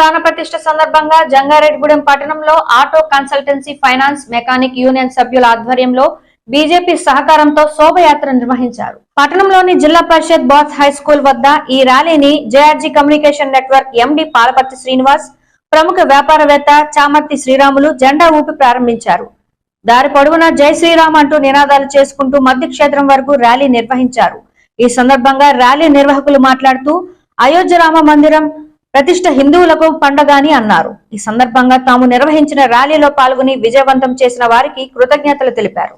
ప్రాణప్రతిష్ఠ సందర్భంగా జంగారెడ్డిగూడెం పట్టణంలో auto consultancy finance mechanic union సభ్యుల ఆధ్వర్యంలో బీజేపీ సహకారంతో శోభయాత్ర నిర్వహించారు. పట్టణంలోని జిల్లా పరిషత్ బాయ్స్ హై స్కూల్ వద్ద ఈ ర్యాలీని JRG communication network MD Palaparthi Srinivas ప్రముఖ వ్యాపారవేత్త చామర్తి శ్రీరాములు జెండా ఊపి ప్రారంభించారు. దారి పొడవునా జై శ్రీరామ్ అంటూ నినాదాలు చేసుకుంటూ మధ్య క్షేత్రం వరకు ర్యాలీ నిర్వహించారు. ఈ సందర్భంగా ర్యాలీ నిర్వాహకులు మాట్లాడుతూ అయోధ్య రామ మందిరం ప్రతిష్ట హిందువులకు పండగ అని అన్నారు. ఈ సందర్భంగా తాము నిర్వహించిన ర్యాలీలో పాల్గొని విజయవంతం చేసిన వారికి కృతజ్ఞతలు తెలిపారు.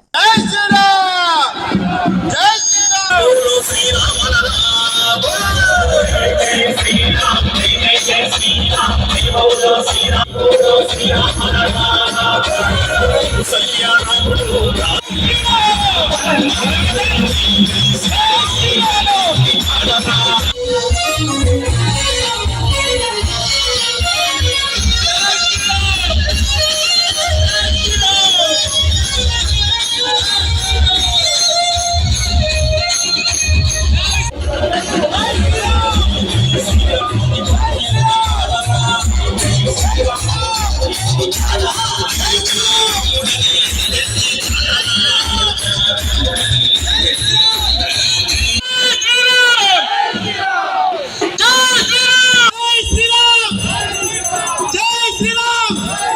श्रीराम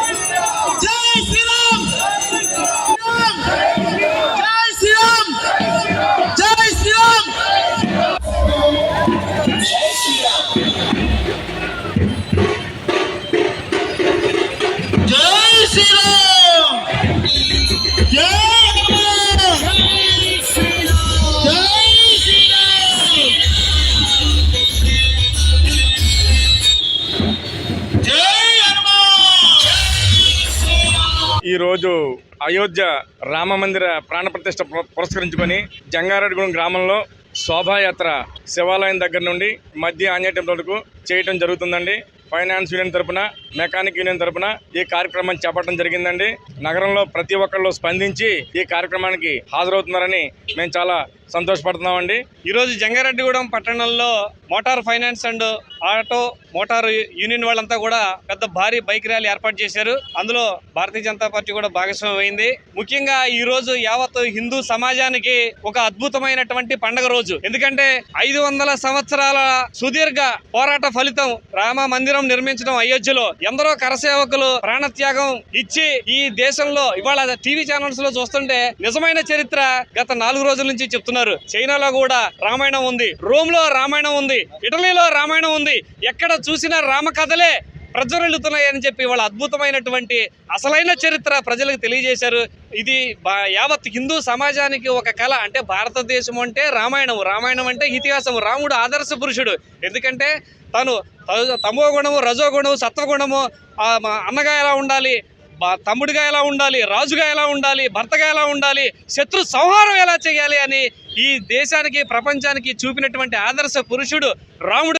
ఈరోజు అయోధ్య రామ మందిర ప్రాణప్రతిష్ఠ పు- పురస్కరించుకొని జంగారెడ్డిగూడెం గ్రామంలో శోభాయాత్ర శివాలయం దగ్గర నుండి మధ్య ఆంజనేయ టెంపుల్ వరకు చేయటం జరుగుతుందండి. ఫైనాన్స్ యూనియన్ తరపున మెకానిక్ యూనియన్ తరపున ఈ కార్యక్రమాన్ని చేపట్టడం జరిగిందండి. నగరంలో ప్రతి ఒక్కళ్ళు స్పందించి ఈ కార్యక్రమానికి హాజరవుతున్నారని మేము చాలా సంతోషపడుతున్నామండి. ఈరోజు జంగారెడ్డిగూడెం పట్టణంలో motor finance and auto motor union వాళ్ళంతా కూడా పెద్ద భారీ బైక్ ర్యాలీ ఏర్పాటు చేశారు. అందులో భారతీయ జనతా పార్టీ కూడా భాగస్వామ్యం అయింది. ముఖ్యంగా ఈ రోజు యావత్ హిందూ సమాజానికి ఒక అద్భుతమైనటువంటి పండగ రోజు. ఎందుకంటే ఐదు వందల సంవత్సరాల సుదీర్ఘ పోరాట ఫలితం రామ మందిరం నిర్మించడం అయోధ్యలో ఎందరో కరసేవకులు ప్రాణత్యాగం ఇచ్చి ఈ దేశంలో ఇవాళ టీవీ ఛానల్స్లో చూస్తుంటే నిజమైన చరిత్ర గత నాలుగు రోజుల నుంచి చెప్తున్నారు. చైనాలో కూడా రామాయణం ఉంది. రోమ్లో రామాయణం ఉంది. ఇటలీలో రామాయణం ఉంది. ఎక్కడ చూసినా రామకథలే ప్రజ్వరిల్లుతున్నాయని చెప్పి వాళ్ళ అద్భుతమైనటువంటి అసలైన చరిత్ర ప్రజలకు తెలియజేశారు. ఇది బా- యావత్ హిందూ సమాజానికి ఒక కళ. అంటే భారతదేశం అంటే రామాయణం రామాయణం అంటే ఇతిహాసము. రాముడు ఆదర్శ పురుషుడు. ఎందుకంటే తను త- తమో గుణము రజో గుణము సత్వగుణము అన్నగా ఎలా ఉండాలి? తమ్ముడిగా ఎలా ఉండాలి? రాజుగా ఎలా ఉండాలి? భర్తగా ఎలా ఉండాలి? శత్రు సంహారం ఎలా చేయాలి అని ఈ దేశానికి ప్రపంచానికి చూపినటువంటి ఆదర్శ పురుషుడు రాముడు